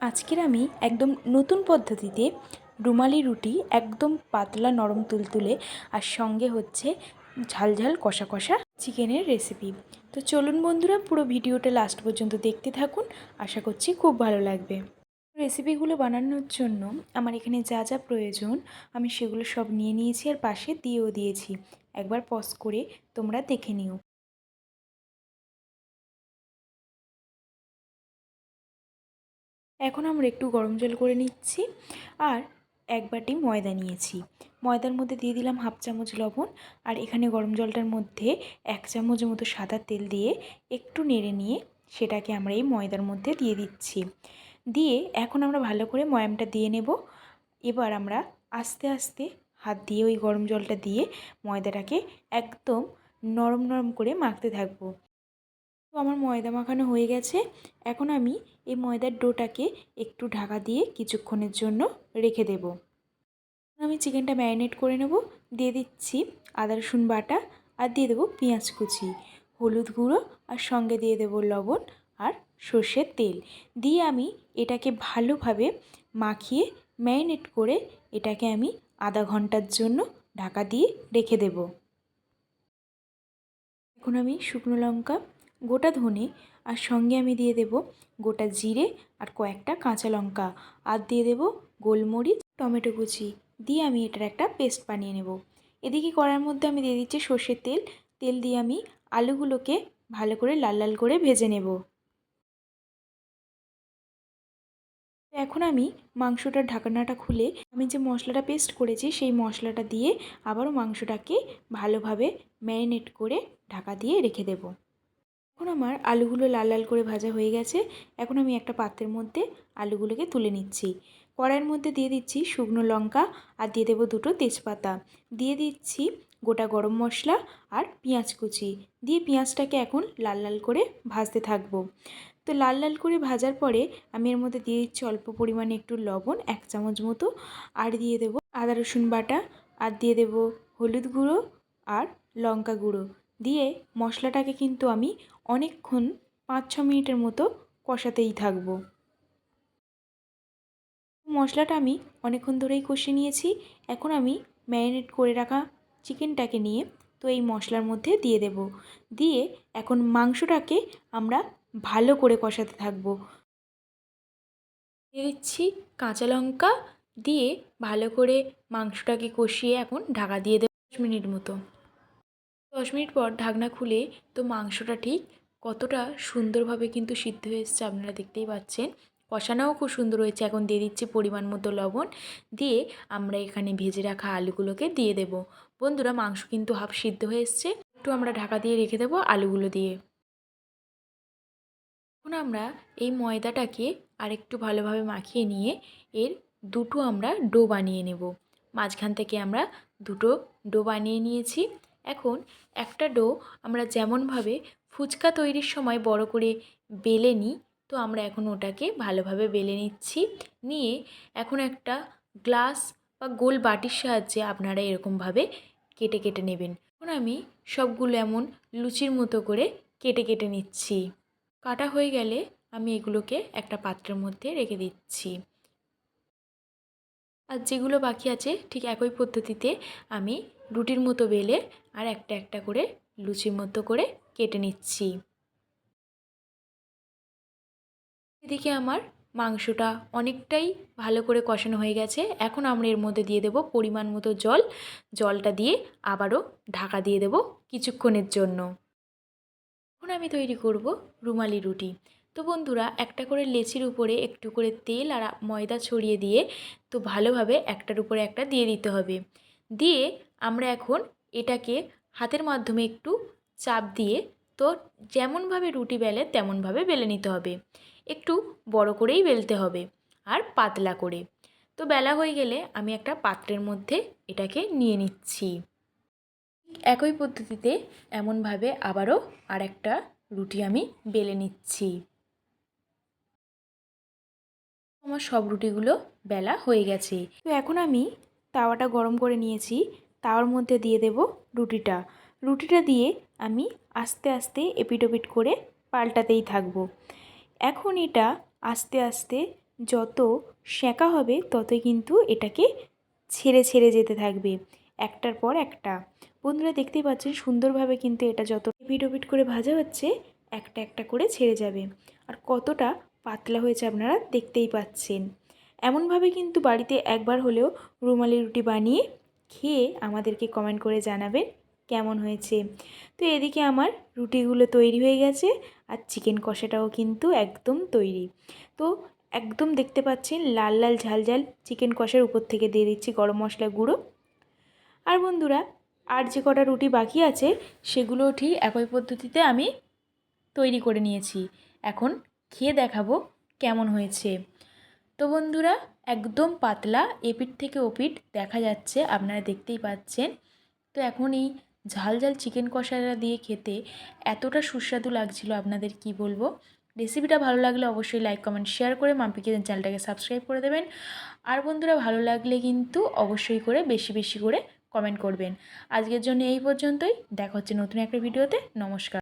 আজকের আমি একদম নতুন পদ্ধতিতে রুমালি রুটি একদম পাতলা নরম তুলতুলে আর সঙ্গে হচ্ছে ঝাল ঝাল কষা কষা চিকেনের রেসিপি তো চলুন বন্ধুরা, পুরো ভিডিওটা লাস্ট পর্যন্ত দেখতে থাকুন। আশা করছি খুব ভালো লাগবে। রেসিপিগুলো বানানোর জন্য আমার এখানে যা যা প্রয়োজন, আমি সেগুলো সব নিয়ে নিয়েছি আর পাশে দিয়েও দিয়েছি। একবার পজ করে তোমরা দেখে নিও। এখন আমরা একটু গরম জল করে নিচ্ছি আর এক বাটি ময়দা নিয়েছি। ময়দার মধ্যে দিয়ে দিলাম হাফ চামচ লবণ আর এখানে গরম জলটার মধ্যে এক চামচ মতো সাদা তেল দিয়ে একটু নেড়ে নিয়ে সেটাকে আমরা এই ময়দার মধ্যে দিয়ে দিচ্ছি। দিয়ে এখন আমরা ভালো করে ময়ামটা দিয়ে নেব। এবার আমরা আস্তে আস্তে হাত দিয়ে ওই গরম জলটা দিয়ে ময়দাটাকে একদম নরম নরম করে মাখতে থাকব। তো আমার ময়দা মাখানো হয়ে গেছে। এখন আমি এই ময়দার ডোটাকে একটু ঢাকা দিয়ে কিছুক্ষণের জন্য রেখে দেব। আমি চিকেনটা ম্যারিনেট করে নেব। দিয়ে দিচ্ছি আদা রসুন বাটা আর দিয়ে দেবো পেঁয়াজ কুচি, হলুদ গুঁড়ো আর সঙ্গে দিয়ে দেবো লবণ আর সর্ষের তেল। দিয়ে আমি এটাকে ভালোভাবে মাখিয়ে ম্যারিনেট করে এটাকে আমি আধা ঘণ্টার জন্য ঢাকা দিয়ে রেখে দেব। এখন আমি শুকনো লঙ্কা গোটা ধনে আর সঙ্গে আমি দিয়ে দেব গোটা জিরে আর কয়েকটা কাঁচা লঙ্কা। আর দিয়ে দেব গোলমরিচ, টমেটো কুচি। দিয়ে আমি এটার একটা পেস্ট বানিয়ে নেব। এদিকে কড়ার মধ্যে আমি দিয়ে দিচ্ছি সর্ষের তেল। তেল দিয়ে আমি আলুগুলোকে ভালো করে লাল লাল করে ভেজে নেব। এখন আমি মাংসটার ঢাকনাটা খুলে আমি যে মশলাটা পেস্ট করেছি সেই মশলাটা দিয়ে আবারও মাংসটাকে ভালোভাবে ম্যারিনেট করে ঢাকা দিয়ে রেখে দেবো। এখন আমার আলুগুলো লাল লাল করে ভাজা হয়ে গেছে। এখন আমি একটা পাত্রের মধ্যে আলুগুলোকে তুলে নিচ্ছি। কড়াইয়ের মধ্যে দিয়ে দিচ্ছি শুকনো লঙ্কা আর দিয়ে দেবো দুটো তেজপাতা। দিয়ে দিচ্ছি গোটা গরম মশলা আর পেঁয়াজ কুচি। দিয়ে পেঁয়াজটাকে এখন লাল লাল করে ভাজতে থাকব। তো লাল লাল করে ভাজার পরে আমি এর মধ্যে দিয়ে দিচ্ছি অল্প পরিমাণে একটু লবণ, এক চামচ মতো। আর দিয়ে দেবো আদা রসুন বাটা। আর দিয়ে দেবো হলুদ গুঁড়ো আর লঙ্কা গুঁড়ো। দিয়ে মশলাটাকে কিন্তু আমি অনেকক্ষণ পাঁচ ছ মিনিটের মতো কষাতেই থাকব। মশলাটা আমি অনেকক্ষণ ধরেই কষে নিয়েছি। এখন আমি ম্যারিনেট করে রাখা চিকেনটাকে নিয়ে তো এই মশলার মধ্যে দিয়ে দেব। দিয়ে এখন মাংসটাকে আমরা ভালো করে কষাতে থাকব। দিচ্ছি কাঁচা লঙ্কা। দিয়ে ভালো করে মাংসটাকে কষিয়ে এখন ঢাকা দিয়ে দেবো দশ মিনিট মতো। দশ মিনিট পর ঢাকনা খুলে তো মাংসটা ঠিক কতটা সুন্দরভাবে কিন্তু সিদ্ধ হয়ে এসছে আপনারা দেখতেই পাচ্ছেন। কষানোও খুব সুন্দর হয়েছে। এখন দিয়ে দিচ্ছি পরিমাণ মতো লবণ। দিয়ে আমরা এখানে ভেজে রাখা আলুগুলোকে দিয়ে দেব। বন্ধুরা, মাংস কিন্তু হাফ সিদ্ধ হয়ে এসছে। একটু আমরা ঢাকা দিয়ে রেখে দেবো আলুগুলো দিয়ে। এখন আমরা এই ময়দাটাকে আরেকটু ভালোভাবে মাখিয়ে নিয়ে এর দুটো আমরা ডো বানিয়ে নেব। মাঝখান থেকে আমরা দুটো ডো বানিয়ে নিয়েছি। এখন একটা ডো আমরা যেমনভাবে ফুচকা তৈরির সময় বড় করে বেলে নিই, তো আমরা এখন ওটাকে ভালোভাবে বেলে নিচ্ছি। নিয়ে এখন একটা গ্লাস বা গোল বাটির সাহায্যে আপনারা এরকমভাবে কেটে কেটে নেবেন। এখন আমি সবগুলো এমন লুচির মতো করে কেটে কেটে নিচ্ছি। কাটা হয়ে গেলে আমি এগুলোকে একটা পাত্রের মধ্যে রেখে দিচ্ছি। আর যেগুলো বাকি আছে ঠিক একই পদ্ধতিতে আমি রুটির মতো বেলে আর একটা একটা করে লুচির মতো করে কেটে নিচ্ছি। এদিকে আমার মাংসটা অনেকটাই ভালো করে কষানো হয়ে গেছে। এখন আমরা এর মধ্যে দিয়ে দেব পরিমাণ মতো জল। জলটা দিয়ে আবারও ঢাকা দিয়ে দেব কিছুক্ষণের জন্য। এখন আমি তৈরি করব রুমালি রুটি। তো বন্ধুরা, একটা করে লেচির উপরে একটু করে তেল আর ময়দা ছড়িয়ে দিয়ে তো ভালোভাবে একটার উপরে একটা দিয়ে দিতে হবে। দিয়ে আমরা এখন এটাকে হাতের মাধ্যমে একটু চাপ দিয়ে তো যেমনভাবে রুটি বেলে তেমনভাবে বেলে নিতে হবে। একটু বড় করেই বেলতে হবে আর পাতলা করে। তো বেলা হয়ে গেলে আমি একটা পাত্রের মধ্যে এটাকে নিয়ে নিচ্ছি। একই পদ্ধতিতে এমনভাবে আবারও আর একটা রুটি আমি বেলে নিচ্ছি। আমার সব রুটিগুলো বেলা হয়ে গেছে। তো এখন আমি তাওয়াটা গরম করে নিয়েছি। তাওয়ার মধ্যে দিয়ে দেব রুটিটা। রুটিটা দিয়ে আমি আস্তে আস্তে এপিট ওপিট করে পাল্টাতেই থাকব। এখন এটা আস্তে আস্তে যত সেঁকা হবে ততই কিন্তু এটাকে ছেড়ে ছেড়ে যেতে থাকবে, একটার পর একটা। বন্ধুরা, দেখতেই পাচ্ছেন সুন্দরভাবে কিন্তু এটা যত পিট পিট করে ভাজা হচ্ছে, একটা একটা করে ছেড়ে যাবে। আর কতটা পাতলা হয়েছে আপনারা দেখতেই পাচ্ছেন। এমনভাবে কিন্তু বাড়িতে একবার হলেও রুমালি রুটি বানিয়ে খেয়ে আমাদেরকে কমেন্ট করে জানাবেন কেমন হয়েছে। তো এদিকে আমার রুটিগুলো তৈরি হয়ে গেছে আর চিকেন কষাটাও কিন্তু একদম তৈরি। তো একদম দেখতে পাচ্ছেন লাল লাল ঝাল ঝাল চিকেন কষার উপর থেকে দিয়ে দিচ্ছি গরম মশলা গুঁড়ো। আর বন্ধুরা, আর যে কটা রুটি বাকি আছে সেগুলো ঠিক একই পদ্ধতিতে আমি তৈরি করে নিয়েছি। এখন খেয়ে দেখাবো কেমন হয়েছে। তো বন্ধুরা, একদম পাতলা এপিট থেকে ওপিট দেখা যাচ্ছে, আপনারা দেখতেই পাচ্ছেন। তো এখন এই ঝাল ঝাল চিকেন কষাটা দিয়ে খেতে এতটা সুস্বাদু লাগছিল আপনাদের কি বলব? রেসিপিটা ভালো লাগলে অবশ্যই লাইক কমেন্ট শেয়ার করে মাম্পি কিচেন চ্যানেলটাকে সাবস্ক্রাইব করে দেবেন। আর বন্ধুরা, ভালো লাগলে কিন্তু অবশ্যই করে বেশি বেশি করে কমেন্ট করবেন। আজকের জন্য এই পর্যন্তই। দেখা হচ্ছে নতুন একটা ভিডিওতে নমস্কার।